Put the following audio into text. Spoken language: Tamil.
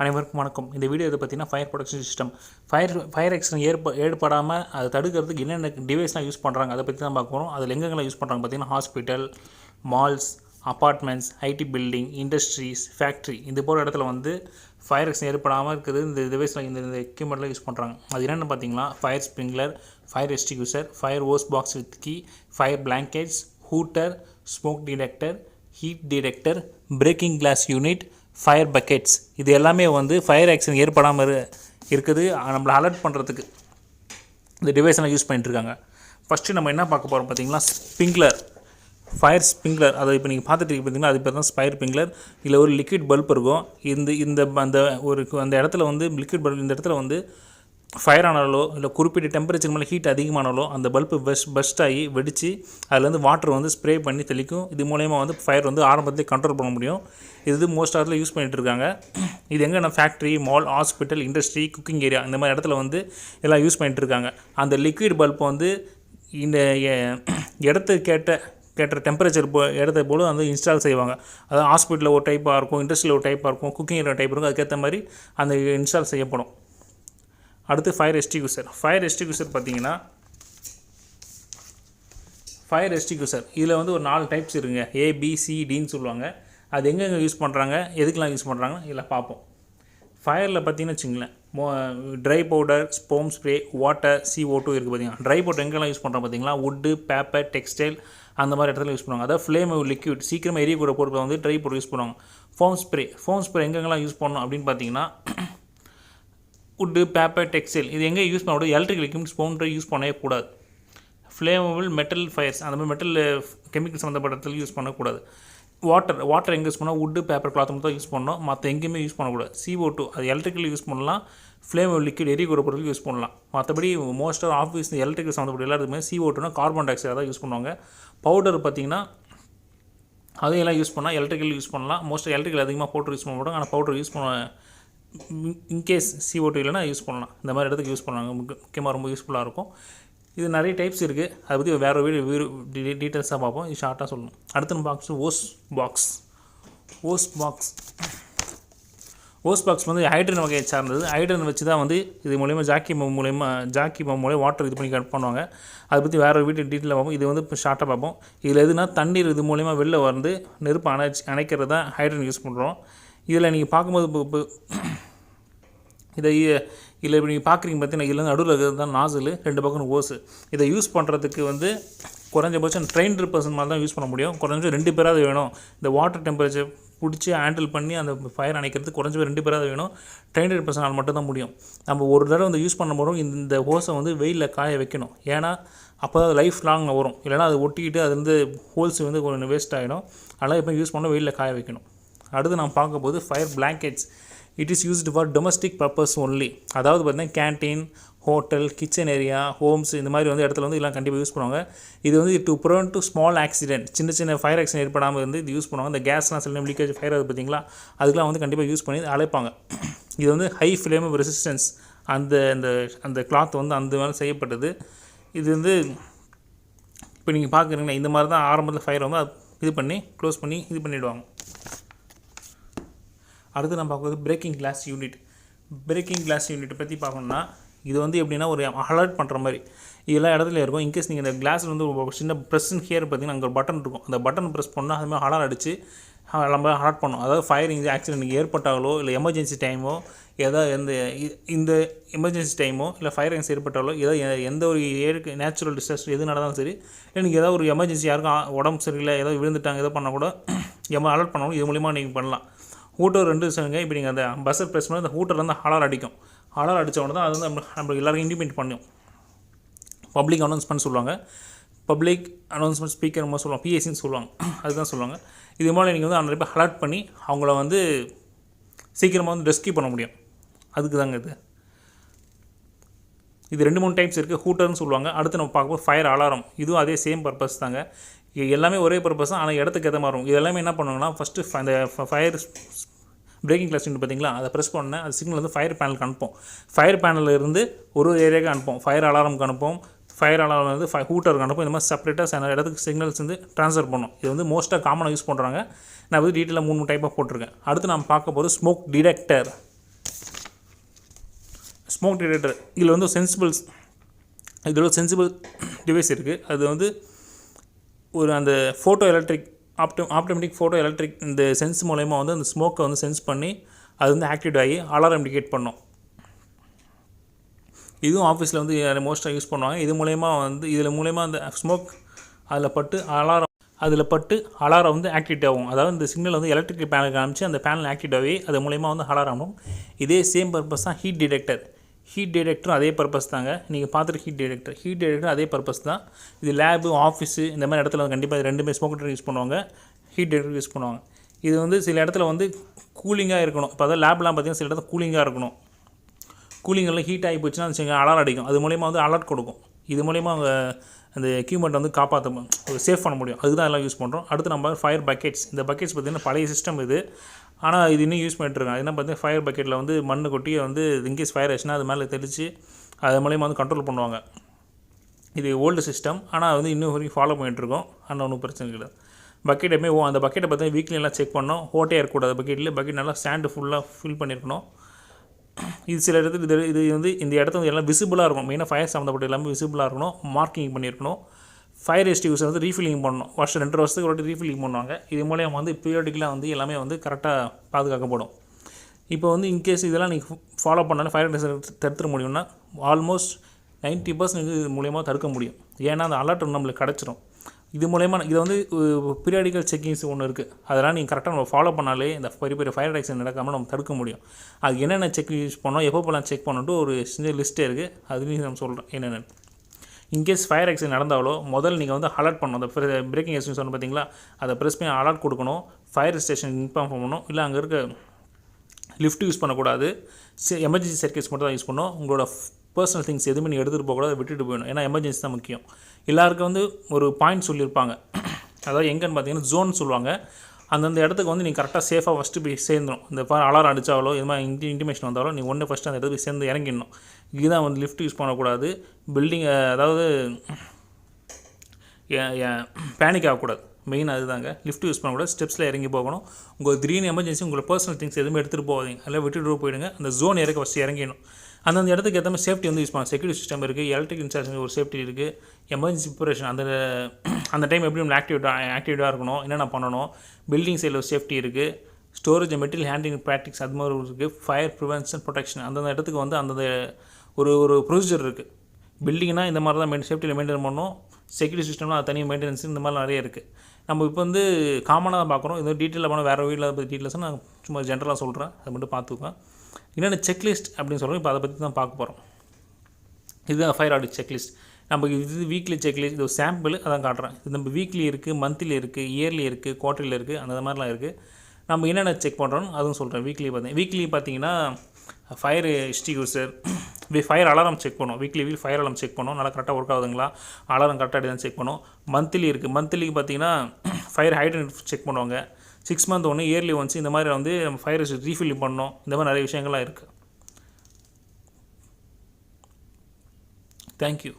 அனைவருக்கும் வணக்கம். இந்த வீடியோ இதை பார்த்தீங்கன்னா fire protection system fire fire accident ஏற்ப ஏற்படாமல் அதை தடுக்கிறதுக்கு என்னென்ன டிவைஸ்லாம் யூஸ் பண்ணுறாங்க அதை பற்றி தான் பார்க்குறோம் அதில் எங்கெங்கெல்லாம் யூஸ் பண்ணுறாங்க பார்த்தீங்கன்னா hospital malls apartments IT building industries factory இது போகிற இடத்துல வந்து ஃபயர் ஆக்சிடென்ட் ஏற்படாமல் இருக்குது. இந்த டிவைஸில் இந்த இந்த எக்யூப்மெண்ட்லாம் யூஸ் பண்ணுறாங்க அது என்னென்னு பார்த்தீங்கன்னா fire sprinkler fire extinguisher fire hose box with key fire blankets hooter smoke detector heat detector breaking glass unit fire buckets இது எல்லாமே வந்து ஃபயர் ஆக்சிடென்ட் ஏற்படாமல் இருக்குது. நம்மளை அலர்ட் பண்ணுறதுக்கு இந்த டிவைஸ் எல்லாம் யூஸ் பண்ணிட்டுருக்காங்க. ஃபஸ்ட்டு நம்ம என்ன பார்க்க போகிறோம் பார்த்தீங்கன்னா ஸ்பிங்க்லர் ஃபயர் ஸ்ப்ரிங்க்லர் அதை இப்போ நீங்கள் பார்த்துட்டு பார்த்தீங்கன்னா அது பேர் தான் ஸ்பயர் பிங்க்லர் இதில் ஒரு லிக்விட் பல்ப் இருக்கும். இந்த இந்த அந்த ஒரு அந்த இடத்துல வந்து லிக்விட் பல்ப் இந்த இடத்துல வந்து ஃபயர் ஆனாலோ இல்லை குறிப்பிட்ட டெம்பரேச்சர் மேலே ஹீட் அதிகமானாலோ அந்த பல்பு பெஸ்ட் பெஸ்ட் ஆகி வெடித்து அதுலேருந்து வாட்டர் வந்து ஸ்ப்ரே பண்ணி தெளிக்கும். இது மூலயமா வந்து ஃபயர் வந்து ஆரம்பத்திலே கண்ட்ரோல் பண்ண முடியும். இது மோஸ்ட் ஆஃப்ல யூஸ் பண்ணிகிட்டு இருக்காங்க. இது எங்கன்னா factory mall hospital industry cooking area இந்த மாதிரி இடத்துல வந்து எல்லாம் யூஸ் பண்ணிகிட்டு இருக்காங்க. அந்த லிக்விட் பல்ப் வந்து இந்த இடத்துக்கு கேட்ட கேட்ட டெம்பரேச்சர் போ இடத்த போல வந்து இன்ஸ்டால் செய்வாங்க. அதாவது ஹாஸ்பிட்டலில் ஒரு டைப்பாக இருக்கும் இண்டஸ்ட்ரியில் ஒரு டைப்பாக இருக்கும் குக்கிங் டைப் இருக்கும் அதுக்கேற்ற மாதிரி அந்த இன்ஸ்டால் செய்யப்படும். அடுத்து ஃபயர் எஸ்டிக்யூசர் ஃபயர் எஸ்டிக்யூசர் பார்த்தீங்கன்னா ஃபயர் எஸ்டிக்யூசர் இதில் வந்து ஒரு நாலு டைப்ஸ் இருக்குங்க. ஏபிசிடின்னு சொல்லுவாங்க. அது எங்கெங்கே யூஸ் பண்ணுறாங்க எதுக்கெலாம் யூஸ் பண்ணுறாங்க இதில் பார்ப்போம். ஃபயரில் பார்த்தீங்கன்னு வச்சுங்களேன் மோ dry powder foam spray water CO2 two இருக்குது பார்த்தீங்கன்னா ட்ரை பவுடர் எங்கெல்லாம் யூஸ் பண்ணுறோம் பார்த்தீங்களா? வுட்டு பேப்பர் டெக்ஸ்டைல் அந்த மாதிரி இடத்துல யூஸ் பண்ணுவாங்க. அதாவது ஃப்ளேம் லிக்விட் சீக்கிரமாக எரியக்கூட பொருட்களை வந்து ட்ரை பவுடர் யூஸ் பண்ணுவாங்க. ஃபோம் ஸ்ப்ரே ஃபோம் ஸ்ப்ரே எங்கெங்கெல்லாம் யூஸ் பண்ணணும் அப்படின்னு பார்த்தீங்கன்னா உட்டு பேப்பர் டெக்ஸ்டைல் இது எங்கே யூஸ் பண்ணக்கூடாது? எலக்ட்ரிக்கல் எக்யூப்மெண்ட்ஸ் போன்ற யூஸ் பண்ணவே கூடாது ஃப்ளேமபிள் மெட்டல் ஃபயர்ஸ் அந்த மாதிரி மெட்டல் கெமிக்கல் சம்மந்தப்பட்ட இடத்துல யூஸ் பண்ணக்கூடாது. வாட்டர் வாட்டர் எங்கே யூஸ் பண்ணால் உட்டு பேப்பர் கிளாத் மட்டும் தான் யூஸ் பண்ணணும் மற்ற எங்கேயுமே யூஸ் பண்ணக்கூடாது. சிஓ டூ அது எலக்ட்ரிக்கல் யூஸ் பண்ணலாம். ஃப்ளேமபிள் லிக்விட் எரி பொருட்கள் யூஸ் பண்ணலாம். மற்றபடி மோஸ்ட்டாக ஆஃபீஸ் எலக்ட்ரிக்கல் சம்மந்தப்பட்ட எல்லாத்துக்குமே சிஓ டூனா கார்பன் டை தான் யூஸ் பண்ணுவாங்க. பவுடர் பார்த்தீங்கன்னா அதையெல்லாம் யூஸ் பண்ணால் எலக்ட்ரிக்கல் யூஸ் பண்ணலாம். மோஸ்ட் எலக்ட்ரிக்கல் அதிகமாக பவுடர் யூஸ் பண்ண மாட்டோம் ஆனால் பவுடர் யூஸ் பண்ண இன்கேஸ் சிஓ டூ இல்லைனா யூஸ் பண்ணலாம். இந்த மாதிரி இடத்துக்கு யூஸ் பண்ணுவாங்க முக்கியமாக ரொம்ப யூஸ்ஃபுல்லாக இருக்கும். இது நிறைய டைப்ஸ் இருக்குது அதை பற்றி வேறு வீடியோ டீட்டெயில்ஸாக பார்ப்போம். இது ஷார்ட்டாக சொல்லணும். அடுத்த box hose box hose box hose box வந்து ஹைட்ரன் வகையை சார்ந்தது. ஹைட்ரன் வச்சு தான் வந்து இது மூலயமா ஜாக்கி பம்ப் மூலயமா ஜாக்கி பம்ப் மூலயமா வாட்டர் இது பண்ணி கட் பண்ணுவாங்க. அதை பற்றி வேறு ஒரு வீட்டு டீட்டெயிலாக பார்ப்போம். இது வந்து இப்போ ஷார்ட்டாக பார்ப்போம். இதில் எதுனா தண்ணீர் இது மூலயமா வெளில வந்து நெருப்பு அணைச்சி அணைக்கிறது தான் ஹைட்ரன் யூஸ் பண்ணுறோம் இதில் நீங்கள் பார்க்கும்போது இப்போ இதை இல்லை இப்போ நீங்கள் பார்க்குறீங்க பார்த்தீங்கன்னா இதில் நடுவில் இருக்கிறது தான் நாசில் ரெண்டு பக்கம் ஓஸு இதை யூஸ் பண்ணுறதுக்கு வந்து குறைஞ்சபட்சம் ட்ரெயின்டு பர்சன் மாதிரி தான் யூஸ் பண்ண முடியும். குறைஞ்சபட்சம் ரெண்டு பேராவது வேணும். இந்த வாட்டர் டெம்பரேச்சர் பிடிச்சி ஹேண்டில் பண்ணி அந்த ஃபயர் அணைக்கிறதுக்கு குறைஞ்சபட்சம் ரெண்டு பேராவது வேணும். ட்ரெயின்டு பர்சனால் மட்டும் தான் முடியும். நம்ம ஒரு தடவை வந்து யூஸ் பண்ண போகிறோம் இந்த ஹோஸை வந்து வெயிலில் காய வைக்கணும். ஏன்னா அப்போ தான் லைஃப் லாங் வரும். இல்லைனா அது ஒட்டிக்கிட்டு அது வந்து ஹோல்ஸ் வந்து கொஞ்சம் வேஸ்ட் ஆகிடும் அதனால் எப்போ யூஸ் பண்ண வெயிலில் காய வைக்கணும். அடுத்து நான் பார்க்கும்போது fire blankets it is used for domestic purpose only அதாவது பார்த்தீங்கன்னா canteen hotel kitchen area homes இந்த மாதிரி வந்து இடத்துல வந்து இதெல்லாம் கண்டிப்பாக யூஸ் பண்ணுவாங்க. இது வந்து to prevent to small accident சின்ன சின்ன ஃபயர் ஆக்சிடென்ட் ஏற்படாமல் வந்து இது யூஸ் பண்ணுவாங்க. இந்த கேஸ்லாம் சில லீக்கேஜ் ஃபயர் ஆகுது பார்த்தீங்களா? அதுக்கெலாம் வந்து கண்டிப்பாக யூஸ் பண்ணி அழைப்பாங்க. இது வந்து ஹை ஃப்ளேம் ரெசிஸ்டன்ஸ் அந்த அந்த அந்த கிளாத் வந்து அந்த மேலே செய்யப்பட்டது. இது வந்து இப்போ நீங்கள் பார்க்குறீங்களா இந்த மாதிரி தான் ஆரம்பத்தில் ஃபயர் வந்து இது பண்ணி க்ளோஸ் பண்ணி இது பண்ணிவிடுவாங்க அடுத்து நம்ம பார்க்குறது breaking glass unit breaking glass unit பற்றி பார்க்கணுன்னா இது வந்து எப்படின்னா ஒரு அலர்ட் பண்ணுற மாதிரி. எல்லா இடத்துல இருக்கும். இன்கேஸ் நீங்கள் இந்த கிளாஸில் வந்து ஒரு சின்ன ப்ரெஸ்ஸுன்னு ஹியர் பார்த்தீங்கன்னா அங்கே ஒரு பட்டன் இருக்கும். அந்த பட்டன் ப்ரெஸ் பண்ணால் அதுமாதிரி மாதிரி அடிச்சு அடித்து நம்ம அலர்ட் பண்ணும். அதாவது ஃபயரிங் ஆக்சிடென்ட் ஏற்பட்டாலோ இல்லை எமர்ஜென்சி டைமோ ஏதாவது எந்த இந்த எமர்ஜென்சி டைமோ இல்லை ஃபயர் ஆக்சிடென்ட் ஏற்பட்டாலோ ஏதோ எந்த ஒரு ஏருக்கு நேச்சுரல் டிசாஸ்டர் எது நடந்தாலும் சரி இல்லை நீங்கள் ஏதாவது ஒரு எமர்ஜென்சி யாருக்கும் உடம்பு சரியில்லை ஏதாவது விழுந்துட்டாங்க ஏதோ பண்ணால் கூட எம்ம அலர்ட் பண்ணாலும் இது மூலிமா நீங்கள் பண்ணலாம். ஹூட்டர் ரெண்டு சொல்லுங்க. இப்போ நீங்கள் அந்த பஸ்ஸர் ப்ரெஸ் பண்ணி அந்த ஹூட்டர் வந்து ஹாலர் அடிக்கும். ஹாலர் அடித்த உடனே தான் அது வந்து நம்ம நம்மளுக்கு எல்லாருக்கும் இண்டிபெண்ட் பண்ணும். பப்ளிக் அனௌன்ஸ்மெண்ட் சொல்லுவாங்க. பப்ளிக் அனௌன்ஸ்மெண்ட் ஸ்பீக்கர் மாதிரி சொல்லுவாங்க. பிஎஸ்சின்னு சொல்லுவாங்க. அதுதான் சொல்லுவாங்க. இது மாதிரி நீங்கள் வந்து நிறைய பேர் அலர்ட் பண்ணி அவங்கள வந்து சீக்கிரமாக வந்து ரெஸ்க்யூ பண்ண முடியும். அதுக்கு தாங்க இது. இது ரெண்டு மூணு டைப்ஸ் இருக்குது ஹூட்டர்னு சொல்லுவாங்க. அடுத்து நம்ம பார்க்கும்போது ஃபயர் அலாரம் இதுவும் அதே சேம் பர்பஸ் தாங்க. எல்லாமே ஒரே பர்பஸ் தான். ஆனால் இடத்துக்கு ஏற்ற மாதிரி இருக்கும். இது எல்லாமே என்ன பண்ணுவாங்கன்னா ஃபஸ்ட்டு அந்த ஃபயர் பிரேக்கிங் கிளாஸ் பார்த்தீங்களா? அதை ப்ரெஸ் பண்ணேன் அது சிக்னல் வந்து ஃபயர் பேனலுக்கு அனுப்போம். ஃபயர் பேனலில் இருந்து ஒரு ஒரு ஏரியாவுக்கு அனுப்போம் ஃபயர் அலாரமுக்கு அனுப்போம். ஃபயர் அலாரம் வந்து ஃபை ஹூட்டருக்கு அனுப்போம். இந்த மாதிரி செப்பரேட்டாக சில இடத்துக்கு சிக்னல்ஸ் வந்து ட்ரான்ஸ்ஃபர் பண்ணும். இது வந்து மோஸ்ட்டாக காமனாக யூஸ் பண்ணுறாங்க நான் வந்து டீட்டெயிலாக மூணு டைப்பாக போட்டிருக்கேன். அடுத்து நம்ம பார்க்க போகிறது ஸ்மோக் டிடெக்டர் ஸ்மோக் டிடெக்டர் இதில் வந்து சென்சிபிள்ஸ் இதில் சென்சிபிள் டிவைஸ் இருக்குது அது வந்து ஒரு அந்த photo electric auto automatic photo electric இந்த சென்ஸ் மூலயமா வந்து அந்த ஸ்மோக்கை வந்து சென்ஸ் பண்ணி அது வந்து ஆக்டிவேட் ஆகி அலாரம் இண்டிகேட் பண்ணும். இதுவும் ஆஃபீஸில் வந்து மோஸ்ட்டாக யூஸ் பண்ணுவாங்க. இது மூலயமா வந்து இதில் மூலயமா அந்த ஸ்மோக் அதில் பட்டு அலாரம் அதில் பட்டு அலாரம் வந்து ஆக்டிவேட் ஆகும். அதாவது இந்த சிக்னல் வந்து எலக்ட்ரிக்கல் பேனல் காமிச்சு அந்த பேனல் ஆக்டிவேட் ஆகி அது மூலயமா வந்து அலாரம் ஆகும். இதே சேம் பர்பஸ் தான் ஹீட் டிடெக்டர் ஹீட் டிடெக்டரும் அதே பர்பஸ் தாங்க. நீங்கள் பார்த்துட்டு ஹீட் டைரக்டர் ஹீட் டிடெக்டர் அதே பர்பஸ் தான். இது லேபு ஆஃபீஸு இந்த மாதிரி இடத்துல வந்து கண்டிப்பாக இது ரெண்டுமே ஸ்மோக் டிடெக்டர் யூஸ் பண்ணுவாங்க. ஹீட் டைரக்டர் யூஸ் பண்ணுவாங்க. இது வந்து சில இடத்துல வந்து கூலிங்காக இருக்கணும். இப்போ அதாவது லேப்லாம் பார்த்தீங்கன்னா சில இடத்துல கூலிங்காக இருக்கணும். கூலிங்கெல்லாம் ஹீட் ஆகி போச்சுன்னா வச்சுங்க அலாரம் அடிக்கும். அது மூலயமா வந்து அலர்ட் கொடுக்கும். இது மூலயமா அவங்க அந்த எக்யூப்மெண்ட் வந்து காப்பாற்ற சேஃப் பண்ண முடியும். அதுதான் எல்லாம் யூஸ் பண்ணுறோம் அடுத்து நம்ம ஃபயர் பக்கெட்ஸ் இந்த பக்கெட்ஸ் பார்த்திங்கன்னா பழைய சிஸ்டம் இது. ஆனால் இது இன்னும் யூஸ் பண்ணிட்டுருக்காங்க என்ன பார்த்தீங்கன்னா ஃபயர் பக்கெட்டில் வந்து மண் கொட்டி வந்து இன்கேஸ் ஃபயர் ஆச்சுன்னா அது மேலே தெளித்து அது மூலயமா வந்து கண்ட்ரோல் பண்ணுவாங்க. இது ஓல்டு சிஸ்டம் ஆனால் வந்து இன்னும் வரைக்கும் ஃபாலோ பண்ணிகிட்ருக்கோம் ஆனால் ஒன்றும் பிரச்சனை கிடையாது பக்கெட் எப்பவுமே ஓ அந்த பக்கெட்டை பார்த்தீங்கன்னா வீக்லி எல்லாம் செக் பண்ணோம். ஓட்டையாக இருக்கக்கூடாது பக்கெட்டில் பக்கெட் நல்லா ஸ்டாண்டு ஃபுல்லாக ஃபில் பண்ணியிருக்கணும் இது சில இடத்துல இது இது வந்து இந்த இடத்துல வந்து எல்லாம் விசிபிளாக இருக்கும் மெயினாக ஃபயர் சம்மந்தப்பட்ட எல்லாமே விசிபிளாக இருக்கணும். மார்க்கிங் பண்ணியிருக்கணும் ஃபயர் எஸ்டியூஸை வந்து ரீஃபில்லிங் பண்ணணும். வருஷம் ரெண்டு வருஷத்துக்கு ஒரு ரீஃபில்லிங் பண்ணுவாங்க. இது மூலியம் வந்து பீரியடிக்கலாக வந்து எல்லாமே வந்து கரெக்டாக பாதுகாக்கப்படும். இப்போ வந்து இன்கேஸ் இதெல்லாம் நீங்கள் ஃபாலோ பண்ணாலும் ஃபயர் தடுத்துட முடியும்னா ஆல்மோஸ்ட் நைன்ட்டி பர்சன்ட் இது மூலயமா தடுக்க முடியும். ஏன்னா அந்த அலர்ட் நம்மளுக்கு கிடச்சிரும். இது மூலயமா இது வந்து பீரியாடிக்கல் செக்கிங்ஸ் ஒன்று இருக்குது அதெல்லாம் நீங்கள் கரெக்டாக நம்ம ஃபாலோ பண்ணாலே இந்த பெரிய பெரிய ஃபயர் ஆக்சிடென்ட் நடக்காமல் நம்ம தடுக்க முடியும். அது என்னென்ன செக் யூஸ் பண்ணோம் எப்போ போகலாம் செக் பண்ணிட்டு ஒரு சின்ன லிஸ்ட்டே இருக்குது அதுலேயும் நம்ம சொல்கிறேன் என்னென்னு. இன்கேஸ் ஃபயர் ஆக்சிடென்ட் நடந்தாலோ முதல்ல நீங்கள் வந்து அலர்ட் பண்ணணும். அந்த பிரேக்கிங் எக்ஸ்டன் சொன்ன பார்த்தீங்களா அதை ப்ரெஸ் பண்ணி அலர்ட் கொடுக்கணும். ஃபயர் ஸ்டேஷன் இன்ஃபார்ம் பண்ணணும். இல்லை அங்கே இருக்க லிஃப்ட் யூஸ் பண்ணக்கூடாது. எமர்ஜென்சி சர்க்கீஸ் மட்டும் தான் யூஸ் பண்ணணும். உங்களோட பர்சனல் திங்ஸ் எதுவுமே நீங்கள் எடுத்துகிட்டு போகக்கூடாது. விட்டுட்டு போயிடணும். ஏன்னா எமர்ஜென்சி தான் முக்கியம். எல்லாருக்கும் வந்து ஒரு பாயிண்ட் சொல்லியிருப்பாங்க. அதாவது எங்கேன்னு பார்த்தீங்கன்னா ஜோன் சொல்லுவாங்க. அந்தந்த இடத்துக்கு வந்து நீங்கள் கரெக்டாக சேஃபாக ஃபஸ்ட்டு போய் சேர்ந்துடும் இந்த அலாரம் அடித்தாலோ இது மாதிரி இன்டி இன்டிமேஷன் வந்தாலோ நீ ஒன்று ஃபஸ்ட்டு அந்த இடத்துக்கு சேர்ந்து இறங்கிடணும். இதுதான் வந்து லிஃப்ட் யூஸ் பண்ணக்கூடாது. பில்டிங் அதாவது பேனிக் ஆகக்கூடாது. மெயின் அதுதாங்க. லிஃப்ட் யூஸ் பண்ணக்கூடாது. ஸ்டெப்ஸில் இறங்கி போகணும். உங்கள் திடீர்னு எமர்ஜென்சி உங்களோட பர்சனல் திங்ஸ் எதுவுமே எடுத்துகிட்டு போகாதீங்க. அதில் விட்டுட்டு போயிடுங்க. அந்த ஜோன் இறக்க ஃபஸ்ட்டு இறங்கிடணும். அந்தந்த இடத்துக்கு ஏற்ற மாதிரி சேஃப்டி வந்து யூஸ் பண்ணலாம். செக்யூரிட்டி சிஸ்டம் இருக்குது எலக்ட்ரிக் இன்ஸ்டாலேஷன் ஒரு சேஃப்டி இருக்குது எமர்ஜென்சி ப்ரிப்பரேஷன் அந்த அந்த டைம் எப்படி நம்ம ஆக்டிவேட்டாக ஆக்டிவேட்டாக இருக்கணும் என்னென்ன பண்ணணும் பில்டிங் சைடில் ஒரு சேஃப்டி இருக்குது ஸ்டோரேஜ் மெட்டீரியல் ஹேண்டிங் ப்ராக்டிக்ஸ் அது மாதிரி இருக்குது ஃபயர் ப்ரிவென்ஷன் ப்ரொடெக்ஷன் அந்தந்த இடத்துக்கு வந்து அந்தந்த ஒரு ஒரு ப்ரொசீஜர் இருக்குது பில்டிங்னா இந்த மாதிரி தான் மெயின் சேஃப்டியில் மெயின்டைன் பண்ணணும் செக்யூரிட்டி சிஸ்டம்லாம் அது தனியாக மெயின்டெனன்ஸ் இந்த மாதிரிலாம் நிறைய இருக்குது நம்ம இப்போ வந்து காமனாக தான் பார்க்குறோம். இது டீட்டெயிலாக போனால் வேறு வீட்டில் பற்றி டீட்டெயில்ஸ் நான் சும்மா ஜென்ரலாக சொல்கிறேன் அதை மட்டும் பார்த்துக்கோங்க. என்னென்ன செக்லிஸ்ட் அப்படின்னு சொல்கிறோம் இப்போ அதை பற்றி தான் பார்க்க போகிறோம் இதுதான் ஃபயர் ஆடிட் செக்லிஸ்ட் நம்ம இது வீக்லி செக்லிஸ்ட் இது சாம்பிள் அதான் காட்டுறேன். இது நம்ம வீக்லி இருக்குது மந்த்லி இருக்குது இயர்லி இருக்குது குவார்ட்டர்லி இருக்குது அந்த மாதிரிலாம் இருக்குது நம்ம என்னென்ன செக் பண்ணுறோம் அதுவும் சொல்கிறேன் வீக்லி பார்த்தீங்க வீக்லி பார்த்தீங்கன்னா fire extinguisher fire alarm check பண்ணோம். Weekly week fire alarm check பண்ணோம். நல்லா கரெக்டாக ஒர்க் ஆகுதுங்களா? அலாரம் கரெக்டாக தான் செக் பண்ணோம். மந்த்லி இருக்குது மந்த்லிக்கு பார்த்தீங்கன்னா ஃபயர் ஹைட்ரன் செக் பண்ணுவாங்க. சிக்ஸ் மந்த் ஒன்று இயர்லி ஒன்ஸ் இந்த மாதிரி வந்து நம்ம ஃபயர் ரீஃபில் பண்ணோம். இந்த மாதிரி நிறைய விஷயங்கள்லாம் இருக்குது தேங்க்யூ